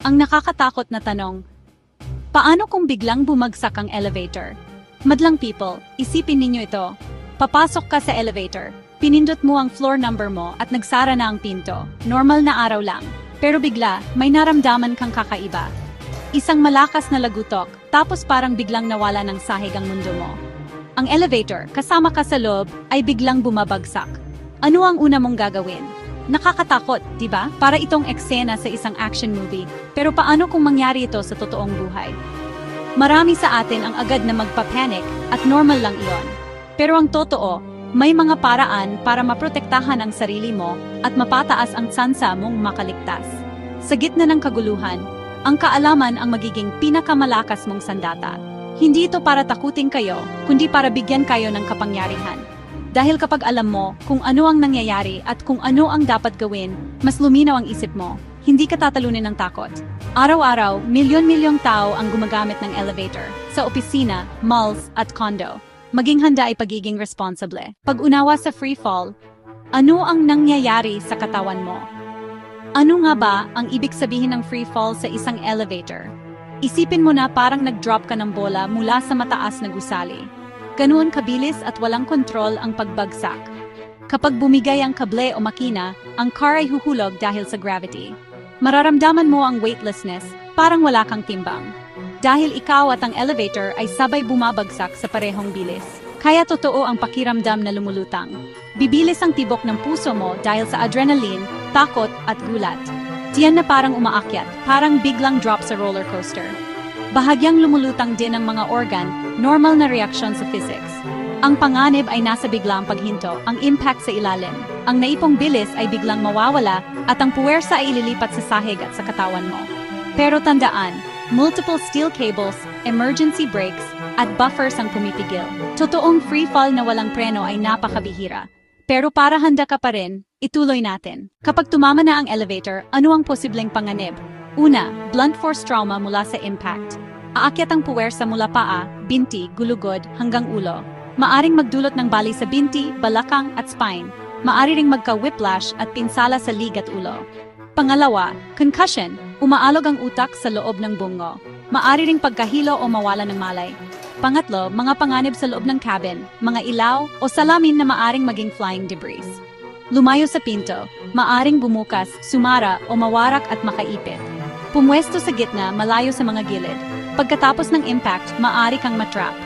Ang nakakatakot na tanong, paano kung biglang bumagsak ang elevator? Madlang people, isipin ninyo ito. Papasok ka sa elevator, pinindot mo ang floor number mo at nagsara na ang pinto. Normal na araw lang. Pero bigla, may naramdaman kang kakaiba. Isang malakas na lagutok, tapos parang biglang nawala ng sahig ang mundo mo. Ang elevator, kasama ka sa loob, ay biglang bumabagsak. Ano ang una mong gagawin? Nakakatakot, di ba? Para itong eksena sa isang action movie. Pero paano kung mangyari ito sa totoong buhay? Marami sa atin ang agad na magpapanik at normal lang iyon. Pero ang totoo, may mga paraan para maprotektahan ang sarili mo at mapataas ang tsansa mong makaligtas. Sa gitna ng kaguluhan, ang kaalaman ang magiging pinakamalakas mong sandata. Hindi ito para takutin kayo, kundi para bigyan kayo ng kapangyarihan. Dahil kapag alam mo kung ano ang nangyayari at kung ano ang dapat gawin, mas luminaw ang isip mo. Hindi ka tatalunin ng takot. Araw-araw, milyon-milyong tao ang gumagamit ng elevator sa opisina, malls at condo. Maging handa ay pagiging responsible. Pag-unawa sa free fall, ano ang nangyayari sa katawan mo? Ano nga ba ang ibig sabihin ng free fall sa isang elevator? Isipin mo na parang nag-drop ka ng bola mula sa mataas na gusali. Ganoon kabilis at walang kontrol ang pagbagsak. Kapag bumigay ang kable o makina, ang car ay huhulog dahil sa gravity. Mararamdaman mo ang weightlessness, parang wala kang timbang. Dahil ikaw at ang elevator ay sabay bumabagsak sa parehong bilis. Kaya totoo ang pakiramdam na lumulutang. Bibilis ang tibok ng puso mo dahil sa adrenaline, takot at gulat. Tiyan na parang umaakyat, parang biglang drop sa roller coaster. Bahagyang lumulutang din ang mga organ, normal na reaksyon sa physics. Ang panganib ay nasa biglang paghinto, ang impact sa ilalim. Ang naipong bilis ay biglang mawawala at ang puwersa ay ililipat sa sahig at sa katawan mo. Pero tandaan, multiple steel cables, emergency brakes, at buffers ang pumipigil. Totoong free fall na walang preno ay napakabihira. Pero para handa ka pa rin, ituloy natin. Kapag tumama na ang elevator, ano ang posibleng panganib? Una, blunt force trauma mula sa impact. Aakyat ang puwersa mula paa, binti, gulugod, hanggang ulo. Maaring magdulot ng bali sa binti, balakang at spine. Maari ring magka-whiplash at pinsala sa lig at ulo. Pangalawa, concussion. Umaalog ang utak sa loob ng bungo. Maari ring pagkahilo o mawala ng malay. Pangatlo, mga panganib sa loob ng cabin, mga ilaw o salamin na maaring maging flying debris. Lumayo sa pinto, maaring bumukas, sumara o mawarak at makaipit. Pumwesto sa gitna, malayo sa mga gilid. Pagkatapos ng impact, maaari kang matrap.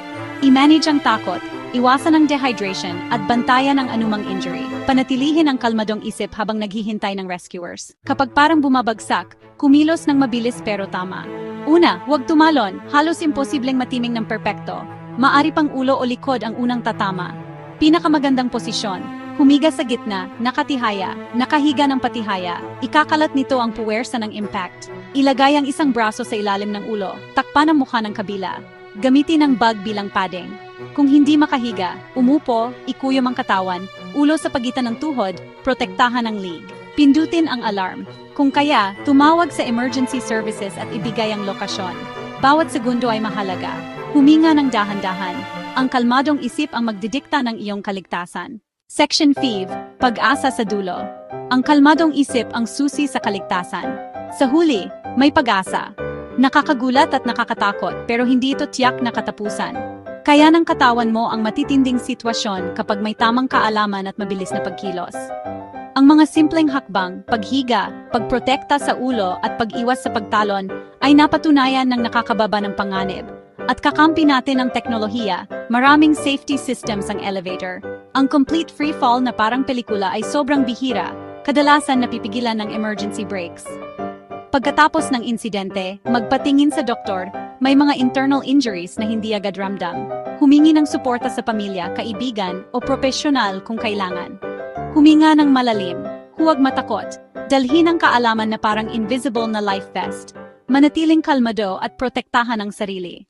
I-manage ang takot, iwasan ang dehydration at bantayan ang anumang injury. Panatilihin ang kalmadong isip habang naghihintay ng rescuers. Kapag parang bumabagsak, kumilos ng mabilis pero tama. Una, huwag tumalon, halos imposibleng matiming ng perpekto. Maari pang ulo o likod ang unang tatama. Pinakamagandang posisyon, humiga sa gitna, nakatihaya, nakahiga ng patihaya, ikakalat nito ang puwersa ng impact. Ilagay ang isang braso sa ilalim ng ulo, takpan ang mukha ng kabila. Gamitin ang bag bilang padding. Kung hindi makahiga, umupo, ikuyom ang katawan, ulo sa pagitan ng tuhod, protektahan ang lig. Pindutin ang alarm. Kung kaya, tumawag sa emergency services at ibigay ang lokasyon. Bawat segundo ay mahalaga. Huminga ng dahan-dahan. Ang kalmadong isip ang magdidikta ng iyong kaligtasan. Section 5, Pag-asa sa dulo. Ang kalmadong isip ang susi sa kaligtasan. Sa huli, may pag-asa. Nakakagulat at nakakatakot pero hindi ito tiyak na katapusan. Kaya ng katawan mo ang matitinding sitwasyon kapag may tamang kaalaman at mabilis na pagkilos. Ang mga simpleng hakbang, paghiga, pagprotekta sa ulo at pag-iwas sa pagtalon ay napatunayan ng nakakababa ng panganib. At kakampi natin ang teknolohiya, maraming safety systems ang elevator. Ang complete free fall na parang pelikula ay sobrang bihira, kadalasan napipigilan ng emergency brakes. Pagkatapos ng insidente, magpatingin sa doktor, may mga internal injuries na hindi agad ramdam. Humingi ng suporta sa pamilya, kaibigan o profesional kung kailangan. Huminga ng malalim, huwag matakot, dalhin ang kaalaman na parang invisible na life vest. Manatiling kalmado at protektahan ang sarili.